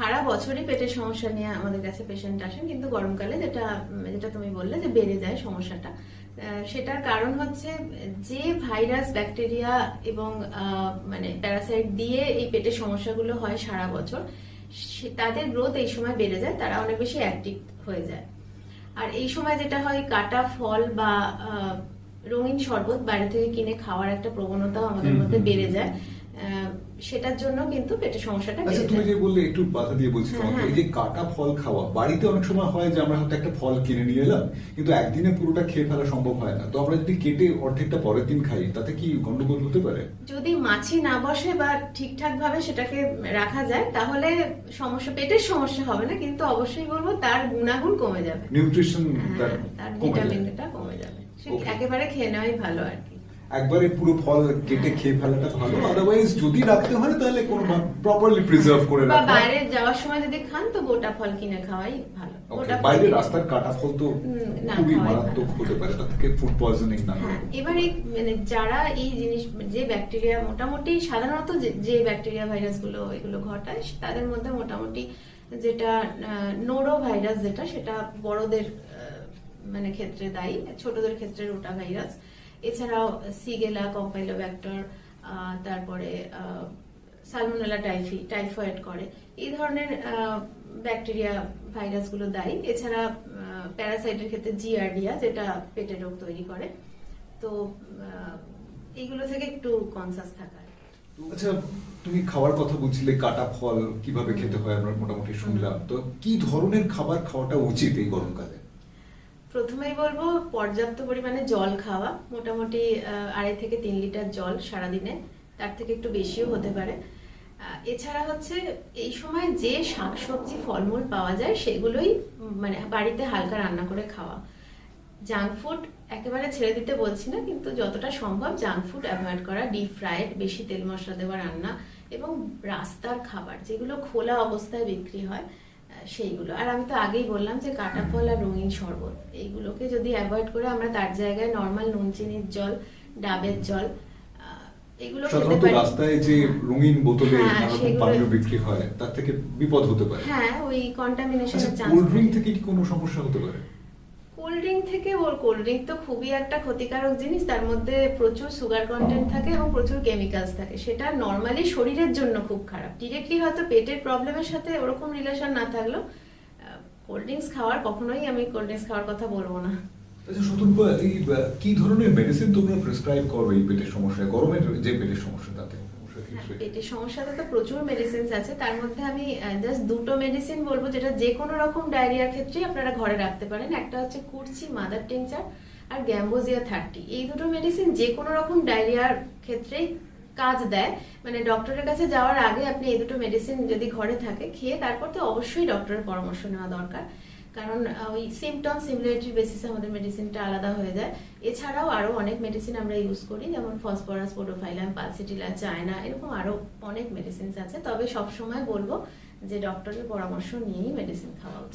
সারা বছরই পেটের সমস্যা নিয়ে আমাদের কাছে পেশেন্ট আসেন কিন্তু গরমকালে যেটা যেটা তুমি বললে যে বেড়ে যায় সমস্যাটা সেটার কারণ হচ্ছে যে ভাইরাস ব্যাকটেরিয়া এবং মানে প্যারাসাইট দিয়ে এই পেটের সমস্যাগুলো হয় সারা বছর তাদের গ্রোথ এই সময় বেড়ে যায় তারা অনেক বেশি অ্যাক্টিভ হয়ে যায়। আর এই সময় যেটা হয় কাটা ফল বা রঙিন শরবত বাইরে থেকে কিনে খাওয়ার একটা প্রবণতাও আমাদের মধ্যে বেড়ে যায়। সেটার জন্য কিন্তু পেটের সমস্যাটা আচ্ছা তুমি যে বললে একটু বাধা দিয়ে বলছি হ্যাঁ, তোমাকে হ্যাঁ। এই যে কাটা ফল খাওয়া বাড়িতে অনেক সময় হয় যে আমরা হয়তো একটা ফল কিনে নিয়ে এলাম কিন্তু একদিনে পুরোটা খেয়ে ফেলা সম্ভব হয় না। তো আমরা যদি কেটে অর্ধেকটা পরের দিন খাই তাতে কি গন্ডগোল হতে পারে? যদি মাছি না বসে বা ঠিকঠাক ভাবে সেটাকে রাখা যায় তাহলে সমস্যা পেটের সমস্যা হবে না কিন্তু অবশ্যই বলব তার গুণাগুণ কমে যাবে। নিউট্রিশন হ্যাঁ, তার ভিটামিনটা কমে যাবে। একেবারে খেয়ে নেওয়াই ভালো আর কি। একবারে পুরো ফল কেটে খেয়ে ফেলাটা ভালো। আদারওয়াইজ যদি রাখতে হয় তাহলে কোনো প্রপারলি প্রিজার্ভ করে বা রাখা বাইরে যাওয়ার সময় যদি খান তো গোটা ফল কিনে খাওয়াই ভালো। বাইরে রাস্তার কাটা ফল তো খুবই মারাত্মক হতে পারে। থেকে ফুড পয়জনিং না হ্যাঁ। এবার মানে যারা এই জিনিস যে ব্যাকটেরিয়া মোটামুটি সাধারণত যে- ব্যাকটেরিয়া ভাইরাসগুলো এগুলো ঘটায় তাদের মধ্যে মোটামুটি যেটা নোরো ভাইরাস যেটা সেটা বড়দের মানে ক্ষেত্রে দায়ী ছোটদের ক্ষেত্রে রোটা ভাইরাস এছাড়াও সিগেলা কম্পাইলোব্যাক্টর তারপরে সালমোনেলা টাইফি, টাইফয়েড করে। এই ধরনের ব্যাকটেরিয়া ভাইরাসগুলো দায়ী। এছাড়া প্যারাসাইটের ক্ষেত্রে জিআরডিয়া, যেটা পেটের রোগ তৈরি করে। তো এইগুলো থেকে একটু কনসাস থাকা। আচ্ছা তুমি খাওয়ার কথা বলছিলে, কাটা ফল কীভাবে খেতে হয় আমরা মোটামুটি শুনলাম। তো কি ধরনের খাবার খাওয়াটা উচিত এই গরমকালে প্রথমেই বলব, পর্যাপ্ত পরিমাণে জল খাওয়া, মোটামুটি আড়াই থেকে তিন লিটার জল সারাদিনে, তার থেকে একটু বেশিও হতে পারে। এছাড়া হচ্ছে, এই সময় যে শাকসবজি, ফলমূল পাওয়া যায়, সেগুলোই মানে বাড়িতে হালকা রান্না করে খাওয়া। জাঙ্ক ফুড একেবারে ছেড়ে দিতে বলছি না, কিন্তু যতটা সম্ভব জাঙ্ক ফুড অ্যাভয়েড করা ডিপ ফ্রাইড বেশি তেল মশলা দেওয়া রান্না এবং রাস্তার খাবার, যেগুলো খোলা অবস্থায় বিক্রি হয় সেইগুলো। আর আমি তো আগেই বললাম যে কাটা ফল আর রঙিন শরবত এইগুলোকে যদি অ্যাভয়েড করে আমরা তার জায়গায় নর্মাল নুন চিনির জল ডাবের জল এগুলো খেতে পারি। রাস্তায় যে রঙিন বোতলে হ্যাঁ, পানীয় বিক্রি হয় তার থেকে বিপদ হতে পারে। হ্যাঁ ওই আচ্ছা কন্টামিনেশনের চান্স কোল্ড ড্রিঙ্ক থেকে কি কোনো সমস্যা হতে পারে? কোল্ড ড্রিঙ্ক থেকে, ওর কোল্ড ড্রিঙ্ক তো খুবই একটা ক্ষতিকারক জিনিস। তার মধ্যে প্রচুর সুগার কন্টেন্ট থাকে এবং প্রচুর কেমিক্যালস থাকে। সেটা নর্মালি শরীরের জন্য খুব খারাপ। ডিরেক্টলি হয়তো পেটের প্রবলেমের সাথে ওরকম রিলেশন না থাকলেও কোল্ড ড্রিঙ্কস খাওয়ার, কখনোই আমি কোল্ড ড্রিঙ্কস খাওয়ার কথা বলব না। আচ্ছা কি ধরনের মেডিসিন তোমরা প্রেসক্রাইব করো এই পেটের সমস্যায়? গরমের যে পেটের সমস্যা তাতে? পেটের সমস্যাতে তো প্রচুর মেডিসিন আছে। তার মধ্যে আমি জাস্ট দুটো মেডিসিন বলব যেটা যে কোনো রকম ডায়রিয়ার ক্ষেত্রেই আপনারা ঘরে রাখতে পারেন। একটা হচ্ছে কুরচি মাদার টিংচার আর গ্যাম্বোজিয়া থার্টি এই দুটো মেডিসিন যে কোনো রকম ডায়রিয়ার ক্ষেত্রেই কাজ দেয়। মানে ডক্টরের কাছে যাওয়ার আগে আপনি এই দুটো মেডিসিন যদি ঘরে থাকে খেয়ে তারপর তো অবশ্যই ডক্টরের পরামর্শ নেওয়া দরকার। কারণ ওই সিমটম সিমিলারিটির বেসিসে আমাদের মেডিসিনটা আলাদা হয়ে যায়। এছাড়াও আরও অনেক মেডিসিন আমরা ইউজ করি, যেমন ফসফরাস পোডোফাইলাম পালসিটিলা চায়না এরকম আরও অনেক মেডিসিনস আছে। তবে সবসময় বলব যে ডক্টরের পরামর্শ নিয়েই মেডিসিন খাওয়া উচিত।